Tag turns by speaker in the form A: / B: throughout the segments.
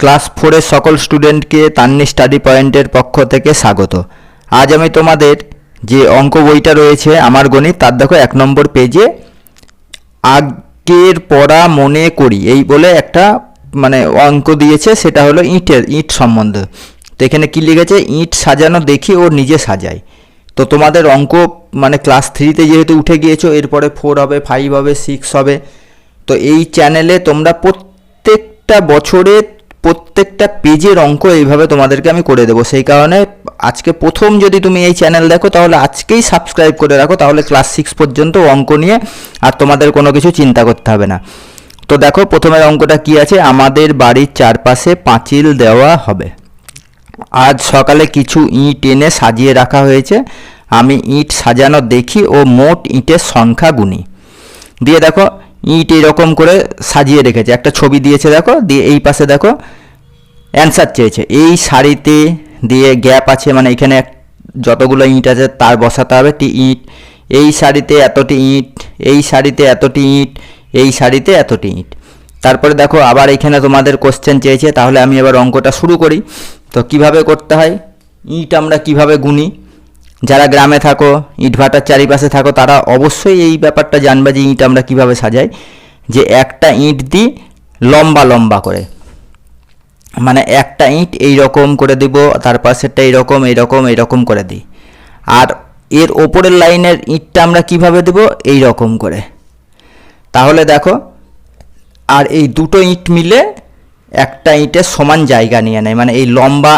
A: Class ফোরের সকল স্টুডেন্টকে তান্নি স্টাডি পয়েন্টের পক্ষ থেকে স্বাগত। আজ আমি তোমাদের যে অঙ্ক বইটা রয়েছে আমার গণিত, তার দেখো এক নম্বর পেজে, আগের পড়া মনে করি। এই বলে একটা মানে অঙ্ক দিয়েছে, সেটা হলো ইঁটের, ইট সম্বন্ধে। তো এখানে কী লিখেছে? ইট সাজানো দেখি ও নিজে সাজায় তো তোমাদের অঙ্ক মানে ক্লাস থ্রিতে যেহেতু উঠে গিয়েছো, এরপরে ফোর হবে, ফাইভ হবে, সিক্স হবে, তো এই চ্যানেলে তোমরা প্রত্যেকটা বছরে প্রত্যেকটা পেজের অঙ্ক এইভাবে তোমাদেরকে আমি করে দেবো। সেই কারণে আজকে প্রথম যদি তুমি এই চ্যানেল দেখো, তাহলে আজকেই সাবস্ক্রাইব করে রাখো, তাহলে ক্লাস সিক্স পর্যন্ত অঙ্ক নিয়ে আর তোমাদের কোনো কিছু চিন্তা করতে হবে না। তো দেখো, প্রথমের অঙ্কটা কি আছে? আমাদের বাড়ির চারপাশে পাঁচিল দেওয়া হবে। আজ সকালে কিছু ইট এনে সাজিয়ে রাখা হয়েছে। আমি ইট সাজানো দেখি ও মোট ইটের সংখ্যা গুনি। দিয়ে দেখো ইট এরকম করে সাজিয়ে রেখেছে। একটা ছবি দিয়েছে, দেখো, দিয়ে এই পাশে, দেখো অ্যান্সার চেয়েছে। এই শাড়িতে দিয়ে গ্যাপ আছে মানে এখানে যতগুলো ইট আছে, তার বসাতে হবে টি ইট। এই শাড়িতে এতটি ইট, এই শাড়িতে এতটি ইট, এই শাড়িতে এতটি ইট। তারপরে দেখো, আবার এখানে তোমাদের কোশ্চেন চেয়েছে, তাহলে আমি এবার অঙ্কটা শুরু করি। তো কীভাবে করতে হয়? ইট আমরা কীভাবে গুনি? যারা গ্রামে থাকো, ইটভাটার চারিপাশে থাকো, তারা অবশ্যই এই ব্যাপারটা জানবা যে ইট আমরা কীভাবে সাজাই। যে একটা ইট দিই লম্বা লম্বা করে। মানে একটা ইট এই রকম করে দিব, তার পাশেরটা এইরকম এইরকম এইরকম করে দিই আর এর ওপরের লাইনের ইটটা আমরা কীভাবে দেব? এই রকম করে। তাহলে দেখো, আর এই দুটো ইট মিলে একটা ইটের সমান জায়গা নিয়ে নেয়। মানে এই লম্বা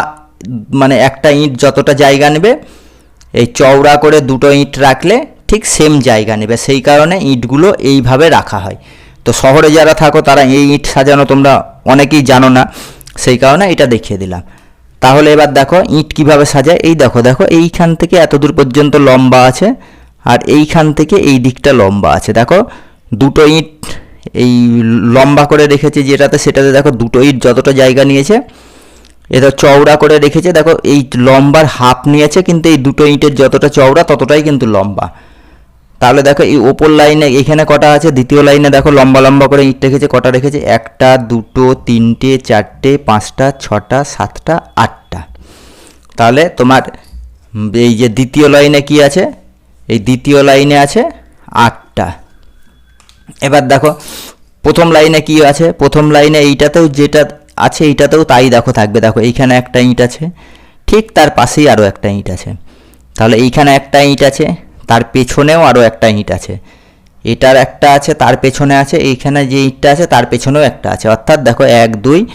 A: মানে একটা ইট যতটা জায়গা নেবে এই চওড়া করে দুটো ইট রাখলে ঠিক সেম জায়গা নেবে। সেই কারণে ইটগুলো এইভাবে রাখা হয়। তো শহরে যারা থাকো, তারা এই ইট সাজানো তোমরা অনেকেই জানো না। সেই কারণে এটা দেখিয়ে দিলাম। তাহলে এবার দেখো ইট কীভাবে সাজায়। এই দেখো দেখো এইখান থেকে এত দূর পর্যন্ত লম্বা আছে আর এইখান থেকে এই দিকটা লম্বা আছে। দেখো দুটো ইট এই লম্বা করে রেখেছে যেটাতে, সেটাতে দেখো দুটো ইট যতটা জায়গা নিয়েছে এটা চওড়া করে রেখেছে। দেখো, এই লম্বার হাফ নিয়েছে, কিন্তু এই দুটো ইটের যতটা চওড়া, ততটাই কিন্তু লম্বা। তাহলে দেখো, এই ওপর লাইনে এখানে কটা আছে? দ্বিতীয় লাইনে দেখো, লম্বা লম্বা করে ইট রেখেছে, কটা রেখেছে? একটা, দুটো, তিনটে, চারটে, পাঁচটা, ছটা, সাতটা, আটটা। তাহলে তোমার এই যে দ্বিতীয় লাইনে কি আছে? এই দ্বিতীয় লাইনে আছে আটটা। এবার দেখো, প্রথম লাইনে কি আছে? প্রথম লাইনে এইটাতেও যেটা আছে এইটাতেও তাই দেখো, থাকবে। দেখো, এইখানে একটা ইট আছে, ঠিক তার পাশেই আরও একটা ইট আছে। তাহলে এইখানে একটা ইট আছে, তার পেছনেও আরও একটা ইট আছে। এটার একটা আছে, তার পেছনে আছে, এইখানে যে ইটটা আছে, তার পেছনেও একটা আছে। অর্থাৎ দেখো, এক, দুই,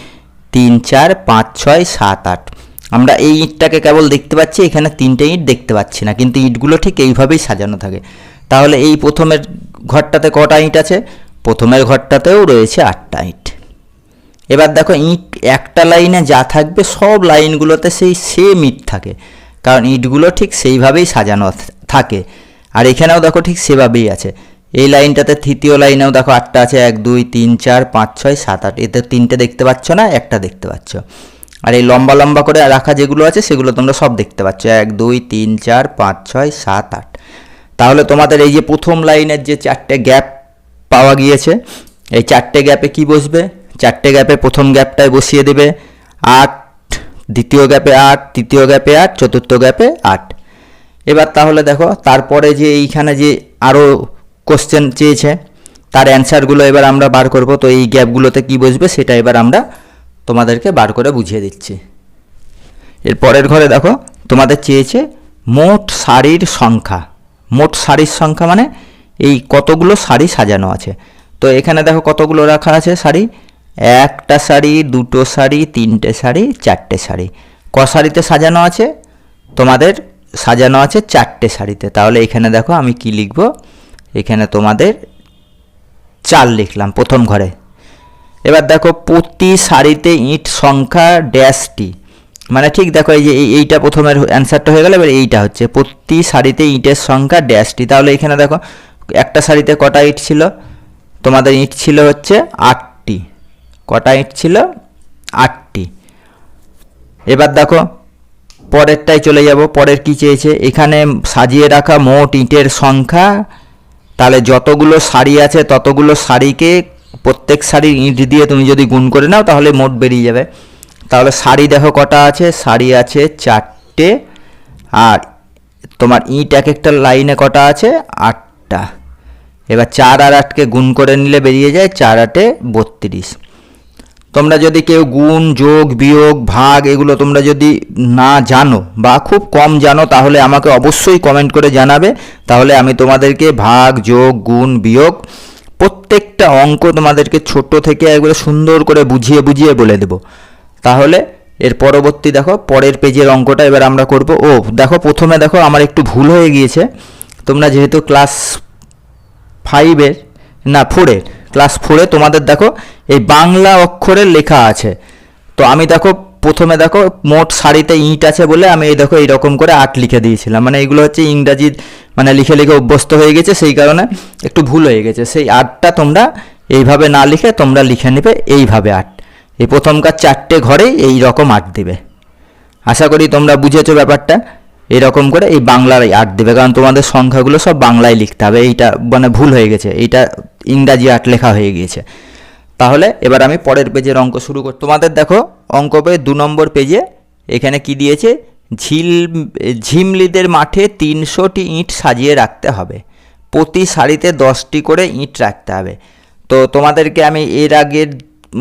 A: তিন, চার, পাঁচ, ছয়, সাত, আট। আমরা এই ইটটাকে কেবল দেখতে পাচ্ছি, এখানে তিনটে ইট দেখতে পাচ্ছি না, কিন্তু ইটগুলো ঠিক এইভাবেই সাজানো থাকে। তাহলে এই প্রথমের ঘরটাতে কটা ইট আছে? প্রথমের ঘরটাতেও রয়েছে আটটা ইট। এবার দেখো, ইট একটা লাইনে যা থাকবে, সব লাইনগুলোতে সেই সেম ইট থাকে। কারণ ইটগুলো ঠিক সেইভাবেই সাজানো থাকে। আর এখানেও দেখো ঠিক সেভাবেই আছে। এই লাইনটাতে তৃতীয় লাইনেও দেখো আটটা আছে, এক, দুই, তিন, চার, পাঁচ, ছয়, সাত, আট। এতে তিনটে দেখতে পাচ্ছ না, একটা দেখতে পাচ্ছ। আর এই লম্বা লম্বা করে রাখা যেগুলো আছে, সেগুলো তোমরা সব দেখতে পাচ্ছ। এক, দুই, তিন, চার, পাঁচ, ছয়, সাত, আট। তাহলে তোমাদের এই যে প্রথম লাইনের যে চারটে গ্যাপ পাওয়া গিয়েছে, এই চারটে গ্যাপে কি বসবে? চারটে গ্যাপে প্রথম গ্যাপটায় বসিয়ে দেবে আট, দ্বিতীয় গ্যাপে আট, তৃতীয় গ্যাপে আট, চতুর্থ গ্যাপে আট। এবার তাহলে দেখো, তারপরে যে এইখানে যে আরও কোশ্চেন চেয়েছে, তার অ্যান্সারগুলো এবার আমরা বার করব। তো এই গ্যাপগুলোতে কি বসবে সেটা এবার আমরা তোমাদেরকে বার করে বুঝিয়ে দিচ্ছি। এর পরের ঘরে দেখো, তোমাদের চেয়েছে মোট শাড়ির সংখ্যা। মোট শাড়ির সংখ্যা মানে এই কতগুলো শাড়ি সাজানো আছে। তো এখানে দেখো কতগুলো রাখা আছে শাড়ি একটা শাড়ি, দুটো শাড়ি, তিনটে শাড়ি, চারটে শাড়ি। ক শাড়িতে সাজানো আছে? তোমাদের সাজানো আছে চারটে শাড়িতে। তাহলে এখানে দেখো আমি কি লিখব? এখানে তোমাদের চার লিখলাম প্রথম ঘরে। এবার দেখো প্রতি শাড়িতে ইট সংখ্যা ড্যাশটি মানে ঠিক দেখো এই যে এই- এইটা প্রথমের অ্যান্সারটা হয়ে গেল, এবার এইটা হচ্ছে। প্রতি শাড়িতে ইটের সংখ্যা ড্যাশটি তাহলে এখানে দেখো একটা শাড়িতে কটা ইট ছিল? তোমাদের ইট ছিল হচ্ছে আটটি। কটা ইট ছিল? আটটি। এবার দেখো, পরেরটায় চলে যাব, পরের কি চেয়েছে? এখানে সাজিয়ে রাখা মোট ইটের সংখ্যা। তাহলে যতগুলো শাড়ি আছে, ততগুলো শাড়িকে প্রত্যেক শাড়ির ইট দিয়ে তুমি যদি গুণ করে নাও, তাহলে মোট বেরিয়ে যাবে। তাহলে শাড়ি দেখো কটা আছে? শাড়ি আছে চারটে। আর তোমার ইট এক একটা লাইনে কটা আছে? আটটা। এবার চার আর আটকে গুণ করে নিলে বেরিয়ে যায় চার আটে বত্রিশ। তোমরা যদি কেউ গুণ, যোগ, বিয়োগ, ভাগ এগুলো তোমরা যদি না জানো বা খুব কম জানো, তাহলে আমাকে অবশ্যই কমেন্ট করে জানাবে। তাহলে আমি তোমাদেরকে ভাগ, যোগ, গুণ, বিয়োগ প্রত্যেকটা অঙ্ক তোমাদেরকে ছোট থেকে একবারে সুন্দর করে বুঝিয়ে বুঝিয়ে বলে দেব। তাহলে এর পরবর্তী দেখো, পরের পেজের অঙ্কটা এবার আমরা করব। ও, দেখো, প্রথমে দেখো, আমার একটু ভুল হয়ে গিয়েছে। তোমরা যেহেতু ক্লাস ফাইভের না ফোরের ক্লাস ফোরে তোমাদের দেখো, এই বাংলা অক্ষরের লেখা আছে। তো আমি দেখো, প্রথমে দেখো, মোট শাড়িতে ইট আছে বলে আমি এই দেখো এইরকম করে আট লিখে দিয়েছিলাম। মানে এগুলো হচ্ছে ইংরাজি মানে লিখে লিখে অভ্যস্ত হয়ে গেছে, সেই কারণে একটু ভুল হয়ে গেছে। সেই আটটা তোমরা এইভাবে না লিখে, তোমরা লিখে নেবে এইভাবে আট। এই প্রথমকার চারটে ঘরেই এই রকম আট দিবে। আশা করি তোমরা বুঝেছ ব্যাপারটা। এরকম করে এই বাংলার আট দেবে। কারণ তোমাদের সংখ্যাগুলো সব বাংলায় লিখতে হবে। এইটা মানে ভুল হয়ে গেছে। এইটা ইংরাজি আট লেখা হয়ে গিয়েছে। তাহলে এবার আমি পরের পেজের অঙ্ক শুরু করি তোমাদের দেখো, অঙ্ক পেয়ে দু নম্বর পেজে এখানে কি দিয়েছে? ঝিল, ঝিমলিদের মাঠে তিনশোটি ইঁট সাজিয়ে রাখতে হবে। প্রতি সারিতে দশটি করে ইঁট রাখতে হবে। তো তোমাদেরকে আমি এর আগের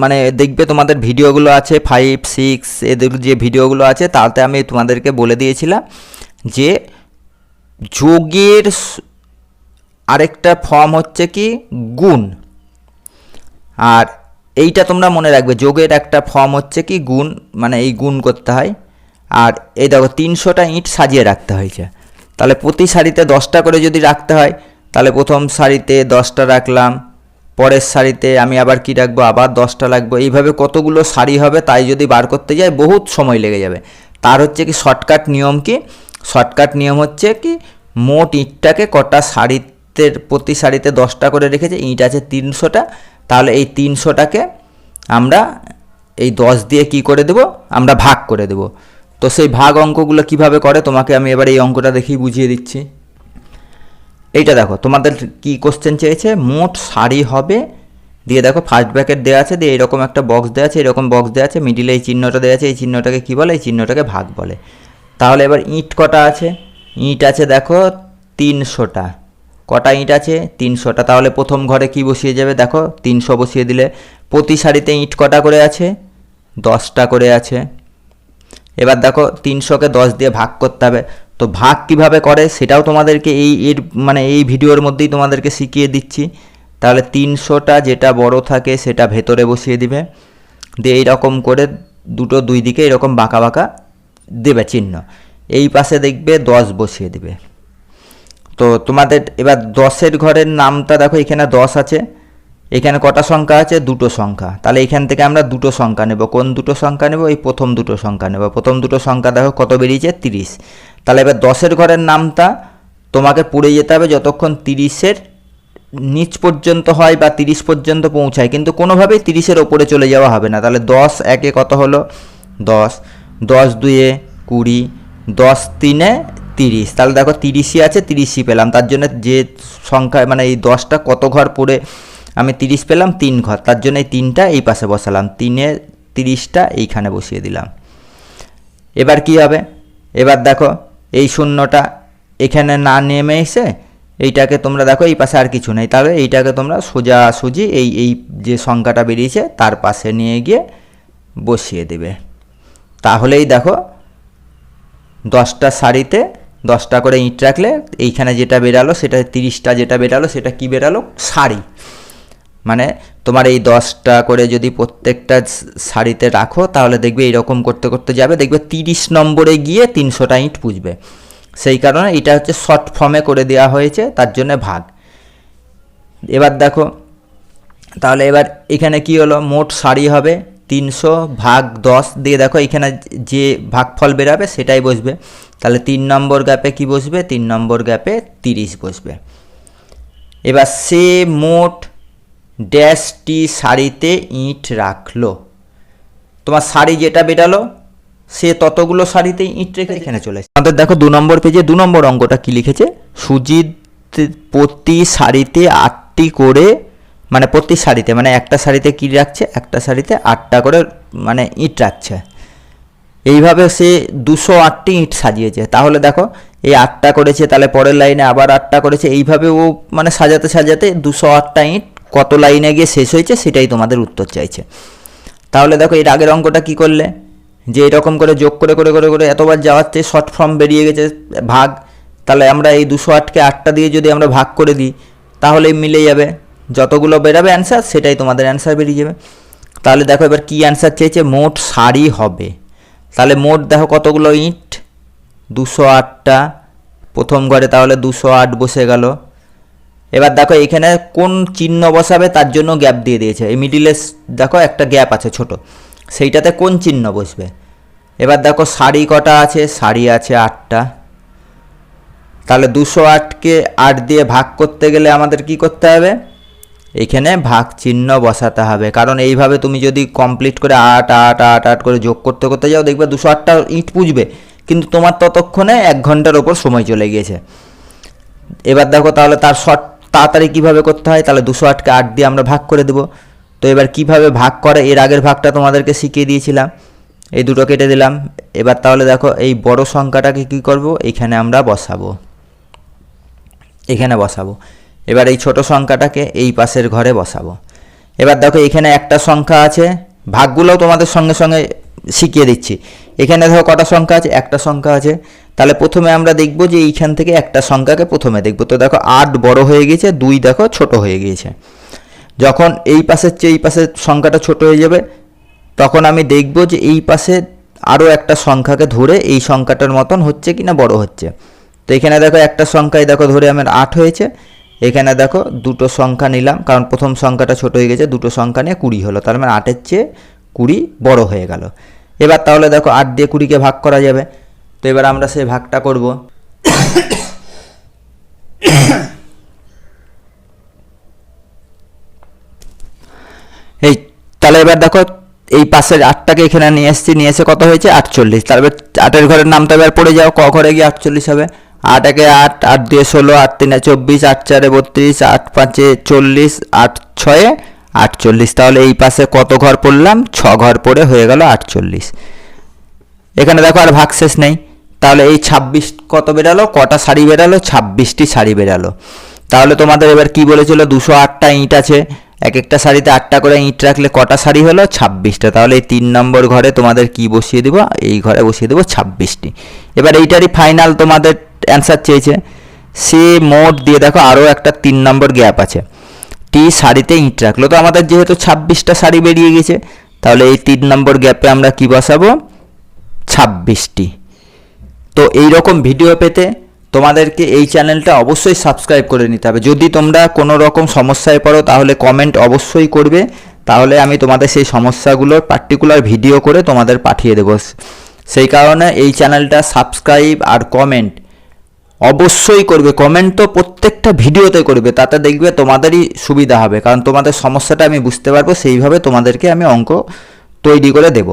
A: মানে দেখবে তোমাদের ভিডিওগুলো আছে ফাইভ সিক্স এদের যে ভিডিওগুলো আছে, তাতে আমি তোমাদেরকে বলে দিয়েছিলাম। যে যোগের আরেকটা ফর্ম হচ্ছে কি? গুণ। আর এইটা তোমরা মনে রাখবে, যোগের একটা ফর্ম হচ্ছে কি? গুণ মানে এই গুণ করতে হয়। আর এই দেখো, তিনশোটা ইঁট সাজিয়ে রাখতে হয়েছে। তাহলে প্রতি সারিতে দশটা করে যদি রাখতে হয়, তাহলে প্রথম সারিতে দশটা রাখলাম, পরের সারিতে আমি আবার কি রাখব? আবার দশটা রাখব এইভাবে কতগুলো সারি হবে তাই যদি বার করতে যাই, বহুত সময় লেগে যাবে। তার হচ্ছে কি শর্টকাট নিয়ম কি? শর্টকাট নিয়ম হচ্ছে কি, মোট ইঁটটাকে কটা সারিতে প্রতি সারিতে দশটা করে রেখেছে, ইঁট আছে তিনশোটা, তাহলে এই তিনশোটাকে আমরা এই দশ দিয়ে কি করে দেব? আমরা ভাগ করে দেব। তো সেই ভাগ অঙ্কগুলো কীভাবে করে, তোমাকে আমি এবার এই অঙ্কটা দেখেই বুঝিয়ে দিচ্ছি। এইটা দেখো, তোমাদের কি কোশ্চেন চেয়েছে? মোট সারি হবে, দিয়ে দেখো ফার্স্ট ব্র্যাকেট দেওয়া আছে, দিয়ে এরকম একটা বক্স দেওয়া আছে, এরকম বক্স দেওয়া আছে মিডিলে এই চিহ্নটা দেওয়া আছে, এই চিহ্নটাকে কী বলে? এই চিহ্নটাকে ভাগ বলে। তাহলে এবার ইঁট কটা আছে? ইঁট আছে দেখো তিনশোটা। কটা ইঁট আছে? তিনশোটা। তাহলে প্রথম ঘরে কি বসিয়ে যাবে? দেখো তিনশো বসিয়ে দিলে প্রতি সারিতে ইঁট কটা করে আছে? দশটা করে আছে। এবার দেখো তিনশোকে দশ দিয়ে ভাগ করতে হবে। তো ভাগ কীভাবে করে সেটাও তোমাদেরকে এই এর মানে এই ভিডিওর মধ্যেই তোমাদেরকে শিখিয়ে দিচ্ছি। তাহলে তিনশোটা যেটা বড় থাকে সেটা ভেতরে বসিয়ে দিবে। দিয়ে এইরকম করে দুটো দুই দিকে এরকম বাঁকা বাঁকা দেবে চিহ্ন। এই পাশে দেখবে দশ বসিয়ে দিবে। তো তোমাদের এবার দশের ঘরের নামটা দেখো, এখানে দশ আছে। এখানে কটা সংখ্যা আছে? দুটো সংখ্যা। তাহলে এখান থেকে আমরা দুটো সংখ্যা নেব। কোন দুটো সংখ্যা নেব? এই প্রথম দুটো সংখ্যা নেব। প্রথম দুটো সংখ্যা দেখো কত বেরিয়েছে? তিরিশ। তাহলে এবার দশের ঘরের নামটা তোমাকে পড়ে যেতে হবে যতক্ষণ তিরিশের নিচ পর্যন্ত হয় বা তিরিশ পর্যন্ত পৌঁছায়। কিন্তু কোনোভাবেই তিরিশের ওপরে চলে যাওয়া হবে না। তাহলে দশ একে কত হলো? দশ। দশ দুয়ে কুড়ি, দশ তিনে তিরিশ। তাহলে দেখো তিরিশই আছে, তিরিশই পেলাম। তার জন্য যে সংখ্যা মানে এই দশটা কত ঘর পড়ে আমি তিরিশ পেলাম, তিন ঘর। তার জন্য এই তিনটা এই পাশে বসালাম। তিনে তিরিশটা এইখানে বসিয়ে দিলাম। এবার কি হবে? এবার দেখো এই শূন্যটা এখানে না নেমে এসে এইটাকে তোমরা দেখো, এই পাশে আর কিছু নেই। তাহলে এইটাকে তোমরা সোজা সুজি এই এই যে সংখ্যাটা বেরিয়েছে, তার পাশে নিয়ে গিয়ে বসিয়ে দেবে। তাহলেই দেখো দশটা শাড়িতে দশটা করে ইঁট রাখলে এইখানে যেটা বেরালো সেটা তিরিশটা যেটা বেরালো সেটা কি বেরালো? শাড়ি মানে তোমার এই দশটা করে যদি প্রত্যেকটা শাড়িতে রাখো তাহলে দেখবে এইরকম করতে করতে যাবে, দেখবে তিরিশ নম্বরে গিয়ে তিনশোটা ইঁট পুজবে। সেই কারণে এটা হচ্ছে শর্ট ফর্মে করে দেওয়া হয়েছে, তার জন্য ভাগ। এবার দেখো, তাহলে এবার এখানে কি হলো? মোট শাড়ি হবে। তিনশো ভাগ দশ দিয়ে দেখো এখানে যে ভাগফল বেরাবে সেটাই বসবে। তাহলে তিন নম্বর গ্যাপে কি বসবে? তিন নম্বর গ্যাপে তিরিশ বসবে। এবার সে মোট ড্যাশটি শাড়িতে ইঁট রাখল। তোমার শাড়ি যেটা বেরালো সে ততগুলো শাড়িতে ইঁট রেখে এখানে চলে এসেছে। আমাদের দেখো দু নম্বর পেজে দু নম্বর অঙ্কটা কি লিখেছে? সুজিত প্রতি শাড়িতে আটটি করে মানে প্রতি শাড়িতে মানে একটা শাড়িতে কি রাখছে? একটা শাড়িতে আটটা করে মানে ইঁট রাখছে। এইভাবে সে দুশো আটটি ইট সাজিয়েছে। তাহলে দেখো, এই আটটা করেছে, তাহলে পরের লাইনে আবার আটটা করেছে। এইভাবে ও মানে সাজাতে সাজাতে দুশো আটটা ইট কত লাইনে গিয়ে শেষ হয়েছে সেটাই তোমাদের উত্তর চাইছে। তাহলে দেখো, এর আগের অঙ্কটা কি করলে? যে এরকম করে যোগ করে করে করে করে এতবার যাওয়ার চেয়ে শর্ট ফর্ম বেরিয়ে গেছে, ভাগ। তাহলে আমরা এই দুশো আটকে আটটা দিয়ে যদি আমরা ভাগ করে দিই, তাহলেই মিলে যাবে। যতগুলো বেরাবে অ্যান্সার সেটাই তোমাদের অ্যান্সার বেরিয়ে যাবে। তাহলে দেখো এবার কী অ্যান্সার চেয়েছে? মোট সারি হবে। তাহলে মোট দেখো কতগুলো ইট? দুশো আটটা। প্রথম ঘরে তাহলে দুশো আট বসে গেল। এবার দেখো এখানে কোন চিহ্ন বসাবে? তার জন্য গ্যাপ দিয়ে দিয়েছে। এই মিডিলে দেখো একটা গ্যাপ আছে ছোট। সেইটাতে কোন চিহ্ন বসবে? এবার দেখো শাড়ি কটা আছে? শাড়ি আছে আটটা। তাহলে দুশো আটকে আট দিয়ে ভাগ করতে গেলে আমাদের কি করতে হবে? এখানে ভাগ চিহ্ন বসাতে হবে। কারণ এইভাবে তুমি যদি কমপ্লিট করে আট আট আট আট করে যোগ করতে করতে যাও, দেখবে দুশো আটটা ইট পুজবে। কিন্তু তোমার ততক্ষণে এক ঘণ্টার ওপর সময় চলে গিয়েছে। এবার দেখো তাহলে তার শর্ট তাড়াতাড়ি কীভাবে করতে হয়? তাহলে দুশো আটকে আট দিয়ে আমরা ভাগ করে দেবো। তো এবার কীভাবে ভাগ করে? এর আগের ভাগটা তোমাদেরকে শিখিয়ে দিয়েছিলাম। এই দুটো কেটে দিলাম। এবার তাহলে দেখো এই বড় সংখ্যাটাকে কি করব? এইখানে আমরা বসাবো। এখানে বসাবো। এবার এই ছোট সংখ্যাটাকে এই পাশের ঘরে বসাবো। এবার দেখো এখানে একটা সংখ্যা আছে, ভাগগুলোও তোমাদের সঙ্গে সঙ্গে শিখিয়ে দিচ্ছি। এখানে দেখো কটা সংখ্যা আছে? একটা সংখ্যা আছে। তাহলে প্রথমে আমরা দেখব যে এইখান থেকে একটা সংখ্যাকে প্রথমে দেখব। তো দেখো আট বড় হয়ে গেছে দুই দেখো ছোট হয়ে গিয়েছে। যখন এই পাশের চেয়ে এই পাশের সংখ্যাটা ছোট হয়ে যাবে, তখন আমি দেখব যে এই পাশে আরও একটা সংখ্যাকে ধরে এই সংখ্যাটার মতন হচ্ছে কি না বড় হচ্ছে। তো এখানে দেখো একটা সংখ্যায় দেখো ধরে আমার আট হয়েছে। এখানে দেখো দুটো সংখ্যা নিলাম, কারণ প্রথম সংখ্যাটা ছোট হয়ে গেছে, দুটো সংখ্যা নিয়ে কুড়ি হলো, তার মানে আটের চেয়ে কুড়ি বড় হয়ে গেল। এবার তাহলে দেখো আট দিয়ে কুড়িকে ভাগ করা যাবে, তো এবার আমরা সেই ভাগটা করব। এই, তাহলে এবার দেখো এই পাশের আটটাকে এখানে নিয়ে এসেছি, নিয়ে এসে কত হয়েছে? আটচল্লিশ তারপর আটের ঘরের নামটা এবার পড়ে যাও, ক ঘরে গিয়ে আটচল্লিশ হবে? আট একে আট আট দুয়ে ষোলো, আট তিনে চব্বিশ, আট চারে বত্রিশ, আট পাঁচে চল্লিশ, আট ছয়ে আটচল্লিশ। তাহলে এই পাশে কত ঘর পড়লাম? ছ ঘর পড়ে হয়ে গেল আটচল্লিশ। এখানে দেখো আর ভাগশেষ নেই। তাহলে এই ছাব্বিশ কত বেরালো? কটা শাড়ি বেরালো? ছাব্বিশটি শাড়ি বেরালো। তাহলে তোমাদের এবার কি বলেছিল? দুশো আটটা ইঁট আছে। এক একটা শাড়িতে আটটা করে ইঁট রাখলে কটা শাড়ি হলো? ছাব্বিশটা। তাহলে এই তিন নম্বর ঘরে তোমাদের কি বসিয়ে দেবো? এই ঘরে বসিয়ে দেবো ছাব্বিশটি। এবার এইটারই ফাইনাল তোমাদের অ্যান্সার চেয়েছে। সে মোট দিয়ে দেখো আরও একটা তিন নম্বর গ্যাপ আছে। টি শাড়িতে ইঁট রাখল। তো আমাদের যেহেতু ছাব্বিশটা শাড়ি বেরিয়ে গেছে, তাহলে এই তিন নম্বর গ্যাপে আমরা কি বসাবো? ছাব্বিশটি। তো এই রকম ভিডিও পেতে তোমাদেরকে এই চ্যানেলটা অবশ্যই সাবস্ক্রাইব করে নিতে হবে। যদি তোমরা কোনো রকম সমস্যায় পড়ো, তাহলে কমেন্ট অবশ্যই করবে। তাহলে আমি তোমাদের সেই সমস্যাগুলোর পার্টিকুলার ভিডিও করে তোমাদের পাঠিয়ে দেবো। সেই কারণে এই চ্যানেলটা সাবস্ক্রাইব আর কমেন্ট অবশ্যই করবে। কমেন্ট তো প্রত্যেকটা ভিডিওতে করবে, তাতে দেখবে তোমাদেরই সুবিধা হবে। কারণ তোমাদের সমস্যাটা আমি বুঝতে পারব, সেইভাবে তোমাদেরকে আমি অঙ্ক তৈরি করে দেব।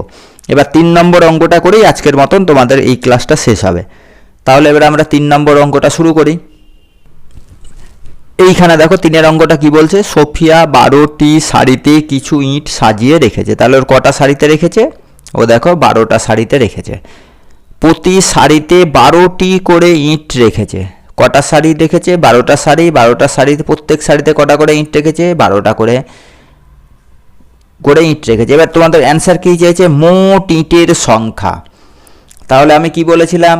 A: এবার তিন নম্বর অঙ্কটা করেই আজকের মতন তোমাদের এই ক্লাসটা শেষ হবে। তাহলে এবার আমরা তিন নম্বর অঙ্কটা শুরু করি। এইখানে দেখো তিনের অঙ্কটা কি বলছে? সোফিয়া বারোটি শাড়িতে কিছু ইঁট সাজিয়ে রেখেছে। তাহলে ওর কটা শাড়িতে রেখেছে? ও দেখো বারোটা শাড়িতে রেখেছে। প্রতি শাড়িতে বারোটি করে ইঁট রেখেছে। কটা শাড়ি রেখেছে? বারোটা শাড়ি। বারোটা শাড়িতে প্রত্যেক শাড়িতে কটা করে ইঁট রেখেছে? বারোটা করে করে ইঁট রেখেছে। এবার তোমাদের অ্যান্সার কী চেয়েছে? মোট ইঁটের সংখ্যা। তাহলে আমি কি বলেছিলাম?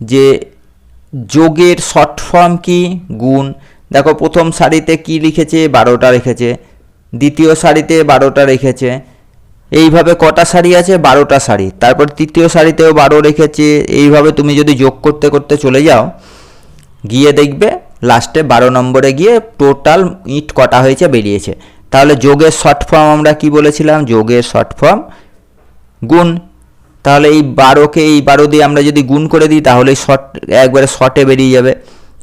A: যে যোগের শর্ট ফর্ম কি? গুণ। দেখো, প্রথম শাড়িতে কি লিখেছে? বারোটা রেখেছে। দ্বিতীয় শাড়িতে বারোটা রেখেছে। এইভাবে কটা শাড়ি আছে? বারোটা শাড়ি তারপর তৃতীয় শাড়িতেও বারো রেখেছে। এইভাবে তুমি যদি যোগ করতে করতে চলে যাও, গিয়ে দেখবে লাস্টে বারো নম্বরে গিয়ে টোটাল ইট কটা হয়েছে বেরিয়েছে। তাহলে যোগের শর্ট ফর্ম আমরা কি বলেছিলাম? যোগের শর্ট ফর্ম গুণ। তাহলে এই বারোকে, এই বারো দিয়ে আমরা যদি গুণ করে দিই, তাহলে শর্ট একবারে শর্টে বেরিয়ে যাবে।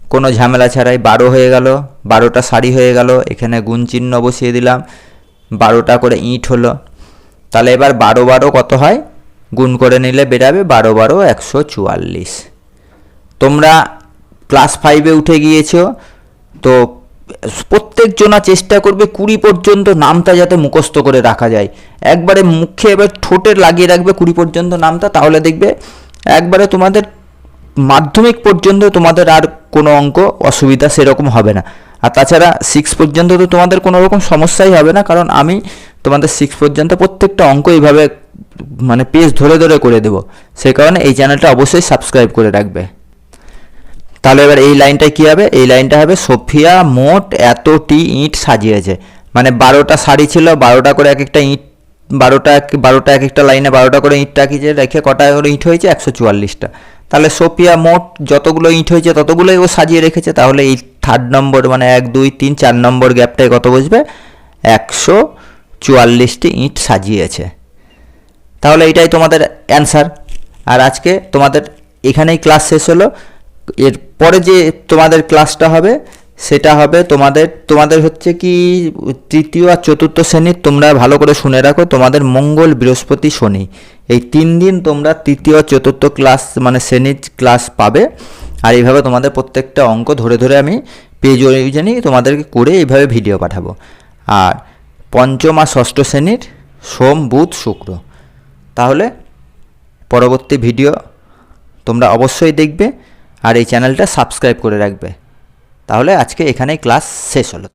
A: কোনো ঝামেলা ছাড়াই বারো হয়ে গেল, বারোটা শাড়ি হয়ে গেল, এখানে গুণ চিহ্ন বসিয়ে দিলাম, বারোটা করে ইঁট হলো। তাহলে এবার বারো বারো কত হয়? গুণ করে নিলে বেরাবে বারো বারো একশো চুয়াল্লিশ। তোমরা ক্লাস ফাইভে উঠে গিয়েছো, তো প্রত্যেকজনা চেষ্টা করবে কুড়ি পর্যন্ত নামটা যাতে মুখস্থ করে রাখা যায়। একবারে মুখে এবার ঠোঁটে লাগিয়ে রাখবে কুড়ি পর্যন্ত নামটা তাহলে দেখবে একবারে তোমাদের মাধ্যমিক পর্যন্ত তোমাদের আর কোনো অঙ্ক অসুবিধা সেরকম হবে না। আর তাছাড়া সিক্স পর্যন্ত তো তোমাদের কোনো রকম সমস্যাই হবে না, কারণ আমি তোমাদের সিক্স পর্যন্ত প্রত্যেকটা অঙ্ক এইভাবে মানে পেজ ধরে ধরে করে দেবো। সেই কারণে এই চ্যানেলটা অবশ্যই সাবস্ক্রাইব করে রাখবে। তাহলে এবার এই লাইনটায় কী হবে? এই লাইনটা হবে, সোফিয়া, মোট এতটি ইঁট সাজিয়েছে। মানে বারোটা শাড়ি ছিল, বারোটা করে এক একটা ইঁট, বারোটা এক বারোটা এক একটা লাইনে বারোটা করে ইঁট টাকিয়েছে রেখে কটা করে ইঁট হয়েছে? একশো চুয়াল্লিশটা। তাহলে সোফিয়া, মোট যতগুলো ইঁট হয়েছে, ততগুলোই ও সাজিয়ে রেখেছে। তাহলে এই থার্ড নম্বর মানে এক, দুই, তিন, চার নম্বর গ্যাপটায় কত বসবে? একশো চুয়াল্লিশটি ইঁট সাজিয়েছে। তাহলে এটাই তোমাদের অ্যান্সার আর আজকে তোমাদের এখানেই ক্লাস শেষ হলো। এর পরে যে তোমাদের ক্লাসটা হবে, সেটা হবে তোমাদের তোমাদের হচ্ছে কি তৃতীয় আর চতুর্থ শ্রেণির তোমরা ভালো করে শুনে রাখো, তোমাদের মঙ্গল বৃহস্পতি শনি। এই তিন দিন তোমরা তৃতীয়, চতুর্থ ক্লাস মানে শ্রেণির ক্লাস পাবে। আর এইভাবে তোমাদের প্রত্যেকটা অঙ্ক ধরে ধরে আমি পেজ অনুযায়ী তোমাদেরকে করে এইভাবে ভিডিও পাঠাবো। আর পঞ্চম আর ষষ্ঠ শ্রেণির সোম, বুধ, শুক্র। তাহলে পরবর্তী ভিডিও তোমরা অবশ্যই দেখবে। আর এই চ্যানেলটা সাবস্ক্রাইব করে রাখবে। তাহলে আজকে এখানেই ক্লাস শেষ হলো।